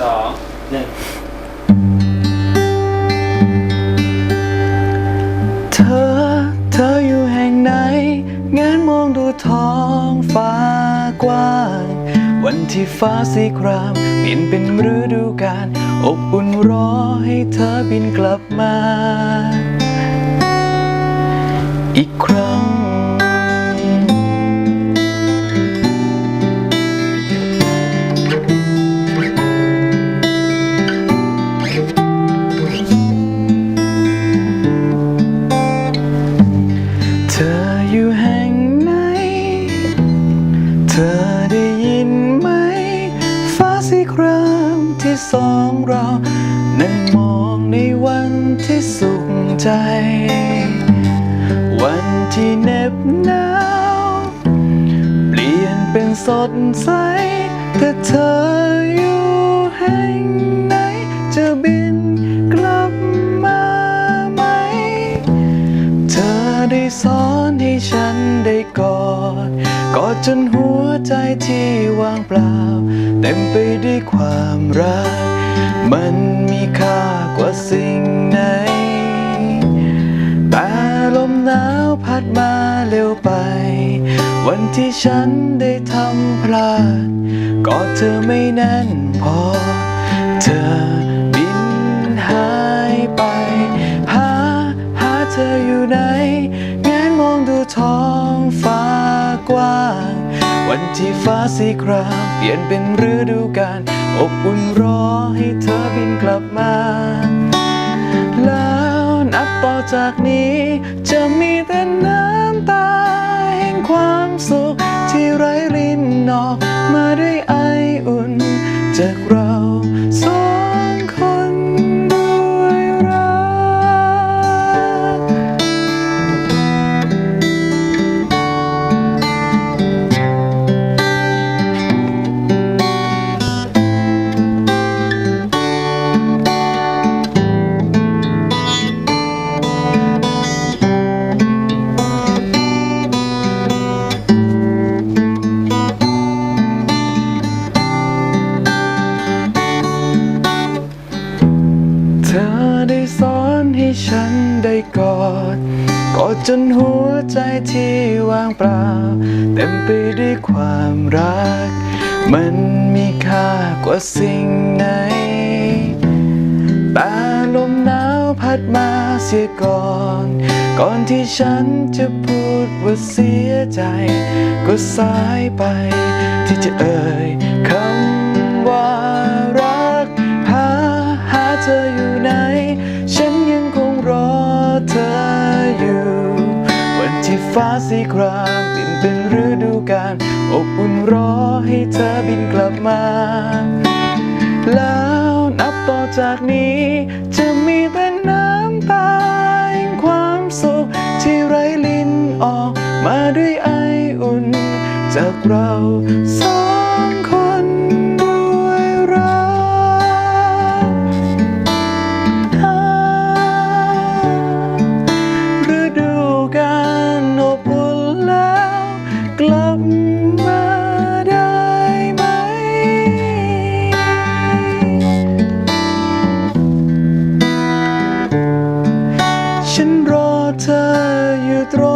สองหนึ่งเธอ เธออยู่แห่งไหน งานมองดูท้องฟ้ากว้าง วันที่ฟ้าสีคราม เปลี่ยนเป็นฤดูกาล อบอุ่นรอให้เธอบินกลับมา อีกครั้ง ออยู่แห่งไหน เธอได้ยินไหม ฟ้าสีครามที่สองเรานั่งมองในวันที่สุขใจ วันที่เหน็บหนาวเปลี่ยนเป็นสดใส แต่เธออยู่แห่งไหนจะบิน ฉันได้กอด กอดจนหัวใจที่ว่างเปล่า เต็มไปด้วยความรัก มันมีค่ากว่าสิ่งไหน แต่ลมหนาวพัดมาเร็วไป วันที่ฉันได้ทำพลาด กอดเธอไม่แน่นพอ เธอ กว้างวันที่ฟ้าสีครามเปลี่ยนเป็นฤดูกาลอบอุ่นรอให้เธอบินกลับมา แล้วนับต่อจากนี้ จะมีแต่น้ำตาแห่งความสุข ที่ไร้รินออกมาด้วยไออุ่นจากเรา อนให้ฉันได้กอด กอดจนหัวใจที่ว่างเปล่า เต็มไปด้วยความรัก มันมีค่ากว่าสิ่งไหนแต่ลมหนาวพัดมาเสียก่อน ก่อนที่ฉันจะพูดว่าเสียใจ ก็สายไปที่จะเอ่ย ฟ้าสีครามเปลี่ยนเป็นฤดูกาลอบอุ่นรอให้เธอบินกลับมา แล้วนับต่อจากนี้ จะมีแต่น้ำตาแห่งความสุขที่ไร้ลิ้นออกมาด้วยไออุ่น จากเราสอ tell you through